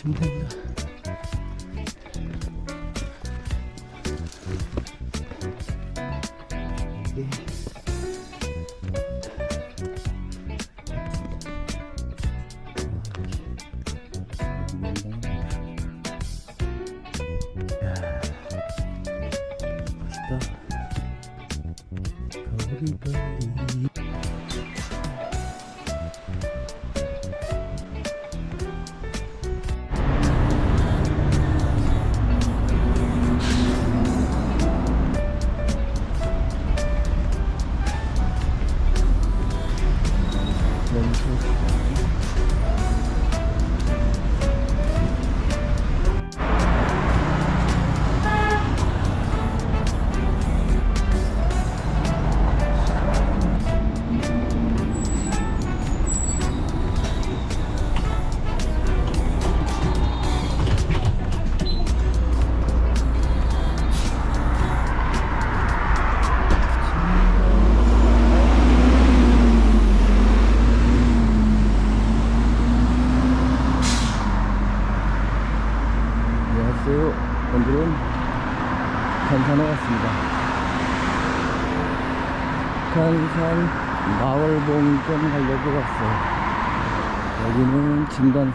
가시면 됩니다. 이게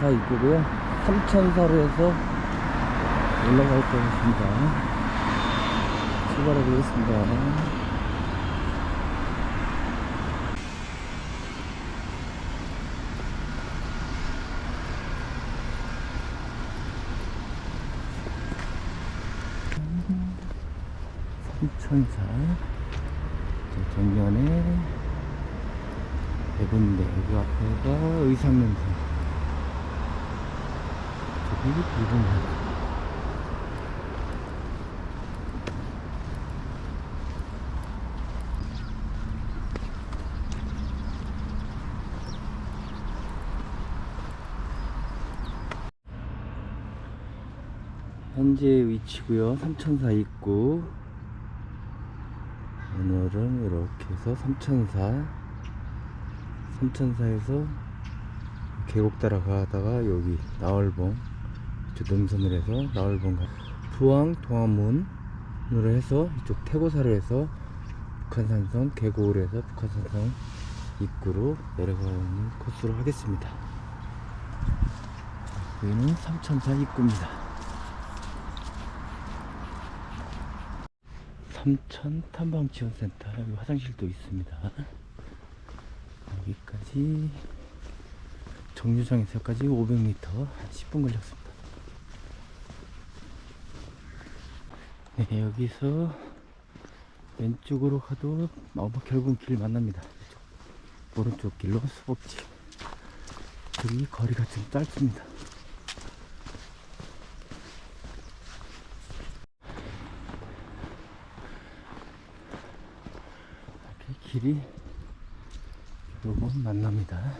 진간사 입구고요. 삼천사로 해서 올라갈 것입니다. 출발해 보겠습니다. 삼천사 저 정면에 대군대 그 앞에가 의상명사 일본사 현재 위치고요. 삼천사 입구. 오늘은 이렇게 해서 삼천사. 삼천사에서 계곡 따라가다가 여기 나월봉 이쪽 능선을 해서 나월봉 가 부항 동화문으로 해서 이쪽 태고사를 해서 북한산성 계곡을 해서 북한산성 입구로 내려가는 코스로 하겠습니다 여기는 삼천사 입구입니다 삼천 탐방지원센터 여기 화장실도 있습니다. 여기까지 정류장에서까지 500m 한 10분 걸렸습니다. 네 여기서 왼쪽으로 가도 어, 결국은 길 만납니다. 이쪽. 오른쪽 길로 수복지. 여기 거리가 좀 짧습니다. 이렇게 길이 요번 만납니다.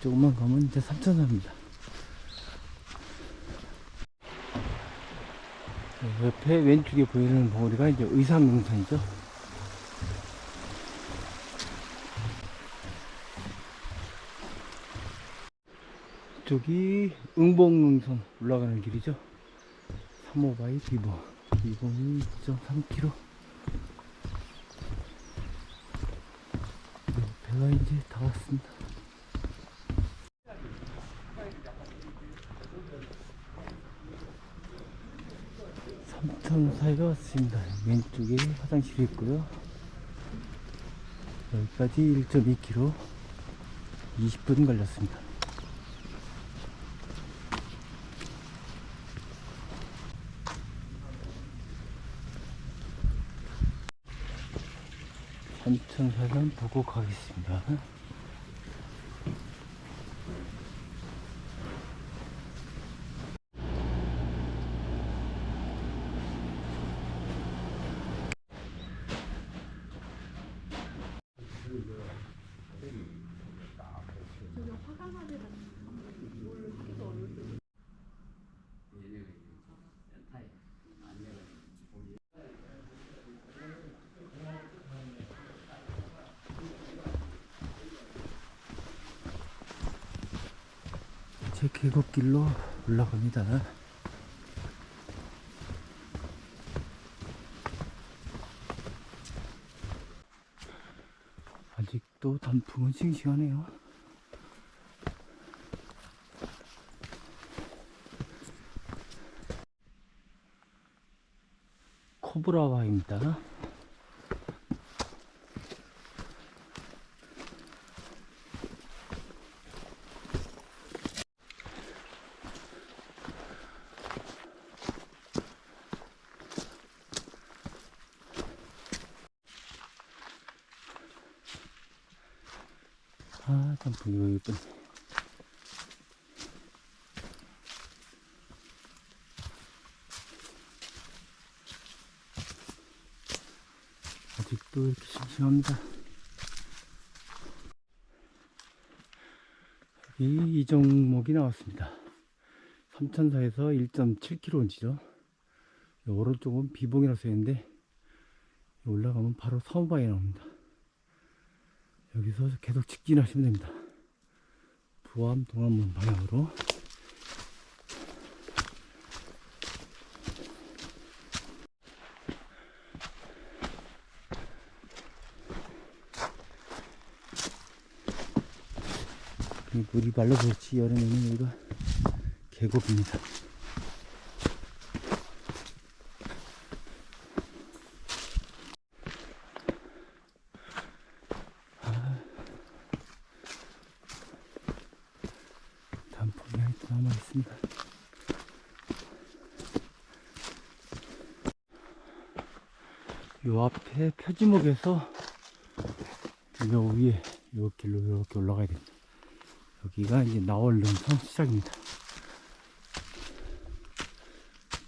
조금만 가면 이제 삼천사입니다. 옆에 왼쪽에 보이는 봉우리가 이제 의상능선이죠. 이쪽이 응봉능선 올라가는 길이죠. 3호바이 비봉. 비봉이 2.3km. 네, 배가 이제 다 왔습니다. 삼천 사이가 왔습니다. 왼쪽에 화장실이 있고요. 여기까지 1.2km 20분 걸렸습니다. 삼천사는 보고 가겠습니다. 이제 계곡길로 올라갑니다. 아직도 단풍은 싱싱하네요. 코브라바입니다. 아, 단풍 이거 예쁜. 아직도 이렇게 싱싱합니다. 여기 이 종목이 나왔습니다. 삼천사에서 1.7km인지죠. 오른쪽은 비봉이라고 써있는데 올라가면 바로 서무바위 나옵니다. 여기서 계속 직진하시면 됩니다. 부암 동암문 방향으로 이 물이 말라졌지 여름에는 여기가 계곡입니다. 단풍이 아직도 남아 있습니다. 요 앞에 표지목에서 요 위에 요 길로 이렇게 올라가야 됩니다. 여기가 이제 나월릉성 시작입니다.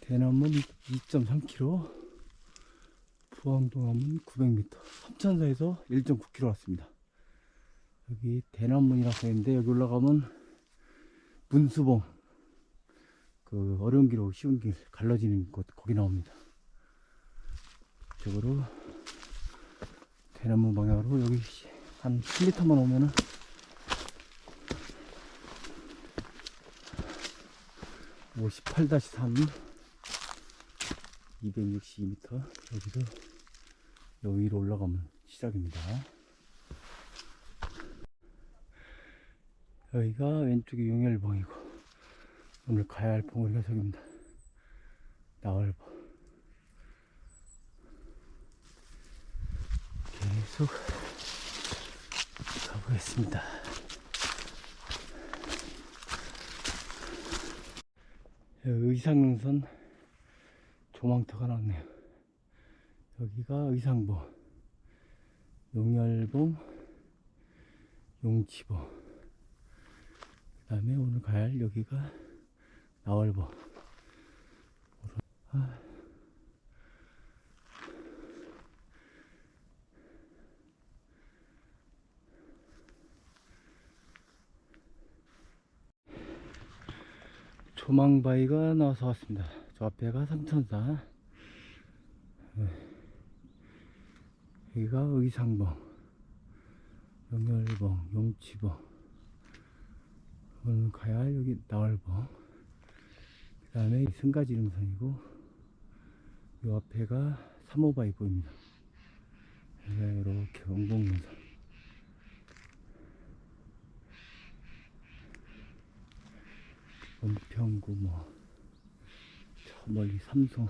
대남은 2.3km, 부항동암은 900m, 삼천사에서 1.9km 왔습니다. 여기 대남문이라고 했는데 여기 올라가면 문수봉 그 어려운 길하고 쉬운 길 갈라지는 곳 거기 나옵니다. 이쪽으로 대남문 방향으로 여기 한 7m만 오면은 58-3 262m 여기서 여기 위로 올라가면 시작입니다. 여기가 왼쪽이 용열봉이고 오늘 가야 할 봉우리가 저기입니다. 나월봉 계속 가보겠습니다. 의상능선 조망터가 나왔네요. 여기가 의상봉, 용열봉, 용치봉. 그 다음에 오늘 할 여기가 나월봉. 아. 조망바위가 나와서 왔습니다. 저 앞에가 삼천사. 네. 여기가 의상봉, 영열봉, 용치봉. 오늘 가야 할 여기 나월봉. 그 다음에 승가지 능선이고, 요 앞에가 삼호바위 보입니다. 이렇게 원봉능선. 은평구 뭐, 저 멀리 삼성.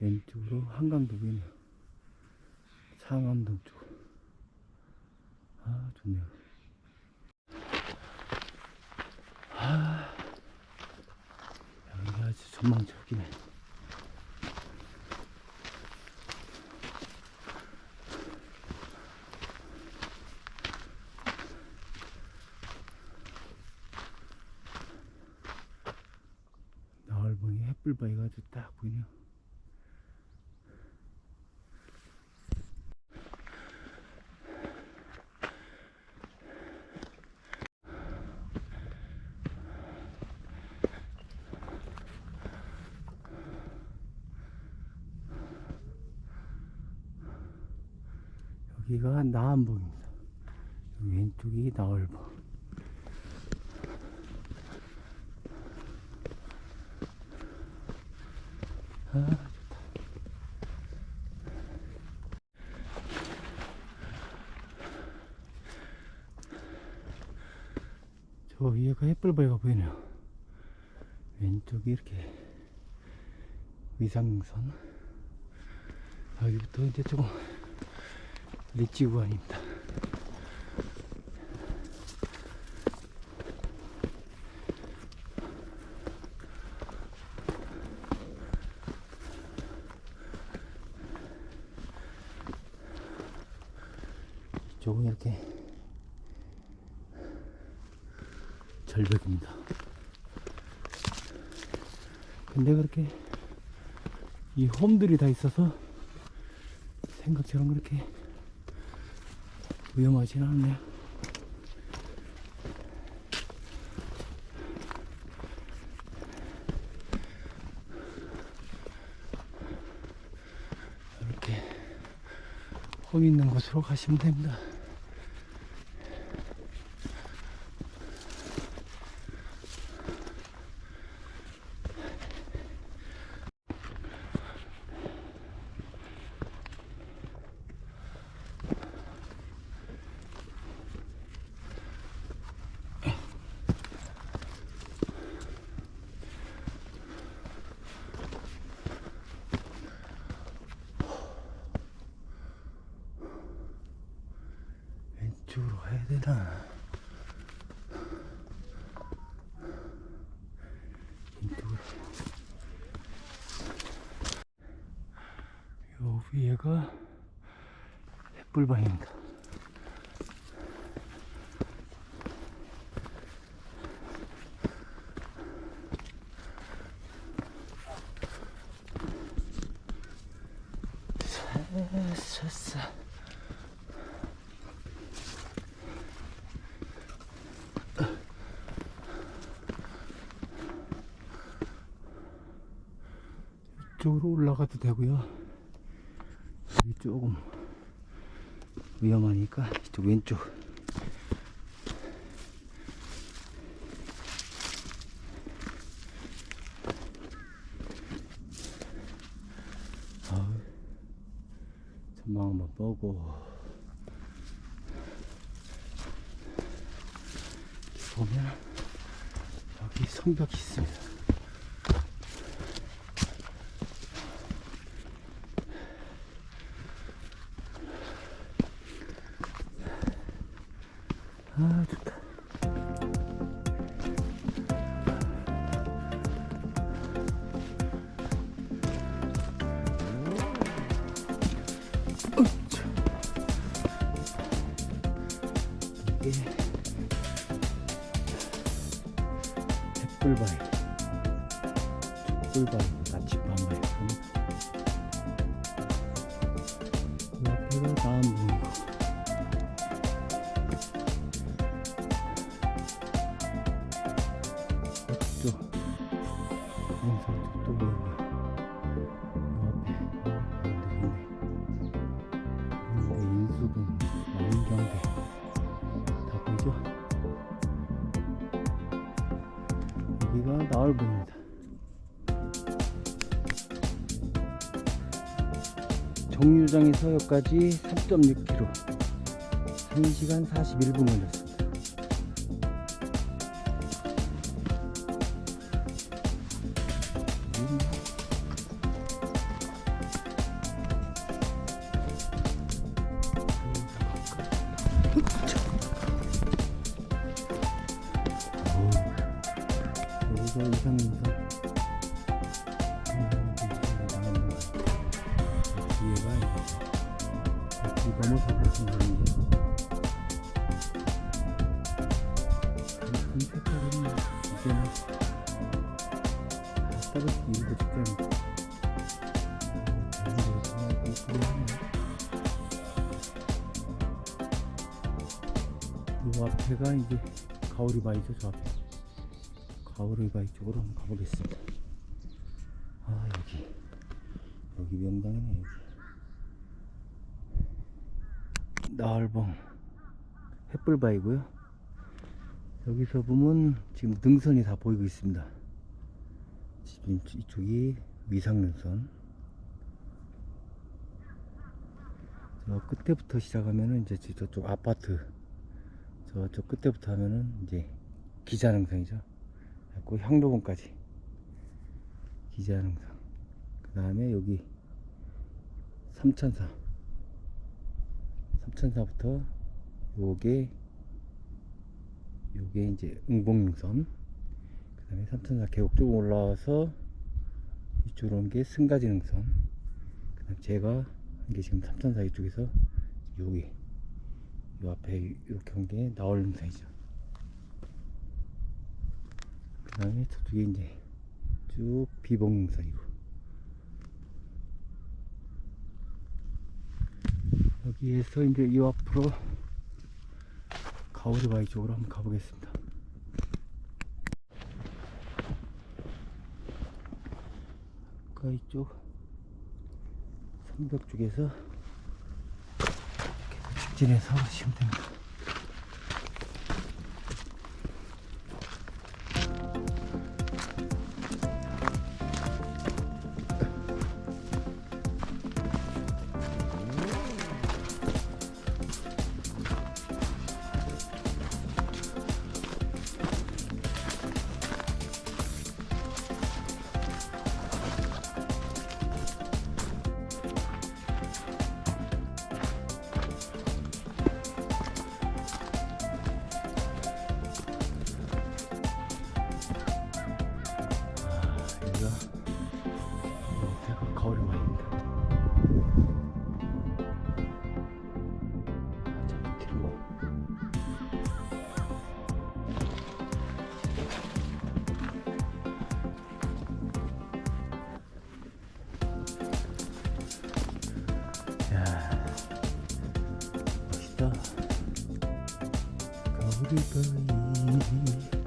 왼쪽으로 한강도 보이네요. 상암동 쪽. 아, 좋네요. 아, 여기가 아주 전망적이네. 햇불바위가 아주 딱 보이네요. 여기가 나암봉입니다. 여기 왼쪽이 나월봉. 아. 저 위에가 햇불바위가 보이네요. 왼쪽이 이렇게 위상선. 아, 여기부터 이제 조금 리치 구간입니다. 이쪽은 이렇게 절벽입니다. 근데 그렇게 이 홈들이 다 있어서 생각처럼 그렇게 위험하진 않네요. 이렇게 홈 있는 곳으로 가시면 됩니다. 가야 되나? 요 위에가 햇불방입니다. 사, 이쪽으로 올라가도 되고요. 여기 조금 위험하니까 이쪽 왼쪽. 아우, 전망 한번 보고 보면 여기 성벽이 있습니다. 아 좋다. 이게 햇불바위. 촛불바위 나치반바위 여기가 나얼봉입니다. 정류장에서 여기까지 3.6km 1시간 41분 걸렸습니 여기가 이상인사 뒤에가 이 넘어서 보시면 되는데 금 색깔은 이제는 직전이고 대문으로 통하고 있고요 이 앞에가 이제 가오리바위죠 저 앞에 가오리바위 쪽으로 한번 가보겠습니다. 아 여기. 여기 명당이네 여기. 나얼봉. 햇불바위고요. 여기서 보면 지금 능선이 다 보이고 있습니다. 지금 이쪽이 미상능선. 저 끝에부터 시작하면은 이제 저쪽 아파트. 저쪽 끝에부터 하면은 이제 기자능선이죠 그리고 향로봉까지 기자능선 그 다음에 여기 삼천사. 삼천사부터 요게 요게 이제 응봉능선. 그 다음에 삼천사 계곡 쪽 올라와서 이쪽으로 온 게 승가지능선. 그 다음 제가 한 게 지금 삼천사 이쪽에서 여기 요 앞에 이렇게 온 게 나월능선이죠 그 다음에 저쪽에 이제 쭉 비봉능선이고 여기에서 이제 이 앞으로 가오리바위 쪽으로 한번 가보겠습니다. 아까 이쪽 성벽 쪽에서 이렇게 직진해서 오시면 됩니다. 가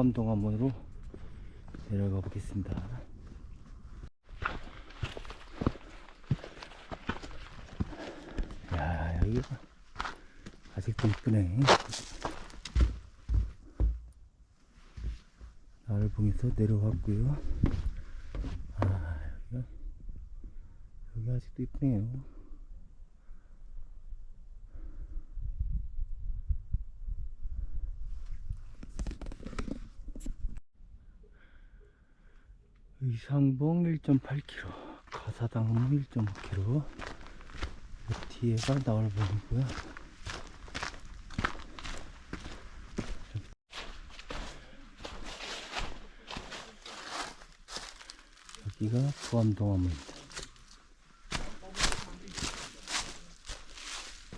부암동암원으로 내려가 보겠습니다. 야 여기가 아직도 이쁘네. 나를 봉에서 내려왔고요. 아 여기가 여기 아직도 이쁘네요. 의상봉 1.8km, 가사당은 1.5km, 뒤에가 나월봉이고요. 여기가 부암동암입니다.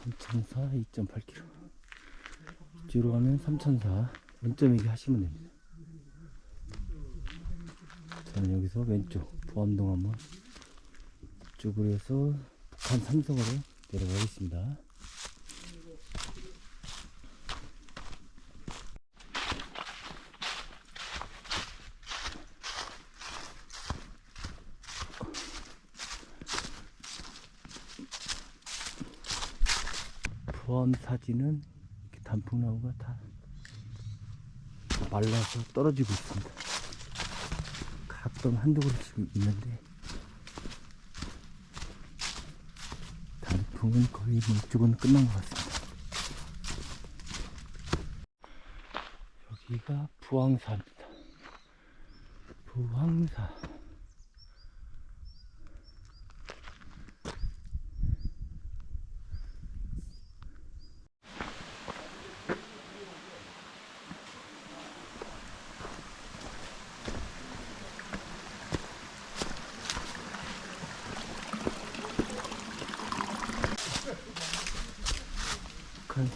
삼천사 2.8km. 이쪽으로 가면 삼천사 원점이기 하시면 됩니다. 저는 여기서 왼쪽 부암동 한번 이쪽으로 해서 북한 삼성으로 내려가겠습니다. 부암 사진은 이렇게 단풍나무가 다 말라서 떨어지고 있습니다. 가끔 한두 그릇씩 있는데 단풍은 거의 뭐 이쪽은 끝난 것 같습니다. 여기가 부항사입니다. 부항사.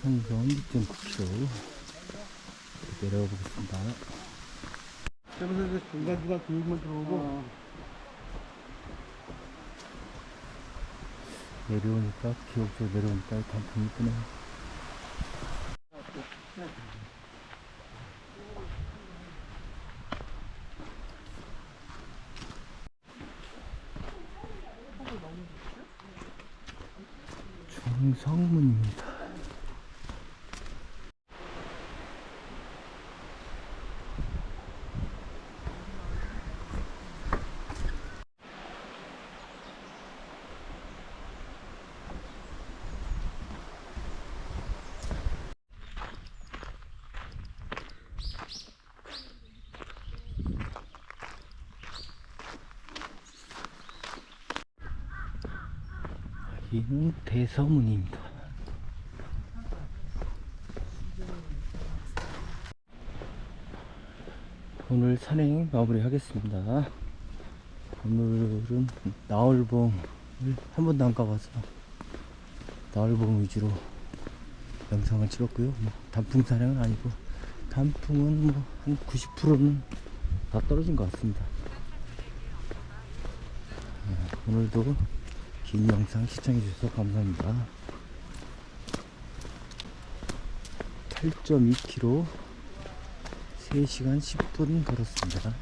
산성 2.9km 내려가 보겠습니다. 저기서 중간중간 교육만 들어오고 내려오니까 기옥쪽 내려오니까 단풍이 이쁘네. 중성문입니다. 여기는 대서문입니다. 오늘 산행 마무리 하겠습니다. 오늘은 나얼봉을 한 번도 안 가봐서 나얼봉 위주로 영상을 찍었고요. 뭐 단풍 산행은 아니고 단풍은 뭐 한 90%는 다 떨어진 것 같습니다. 아, 오늘도 긴 영상 시청해주셔서 감사합니다. 8.2km 3시간 10분 걸었습니다.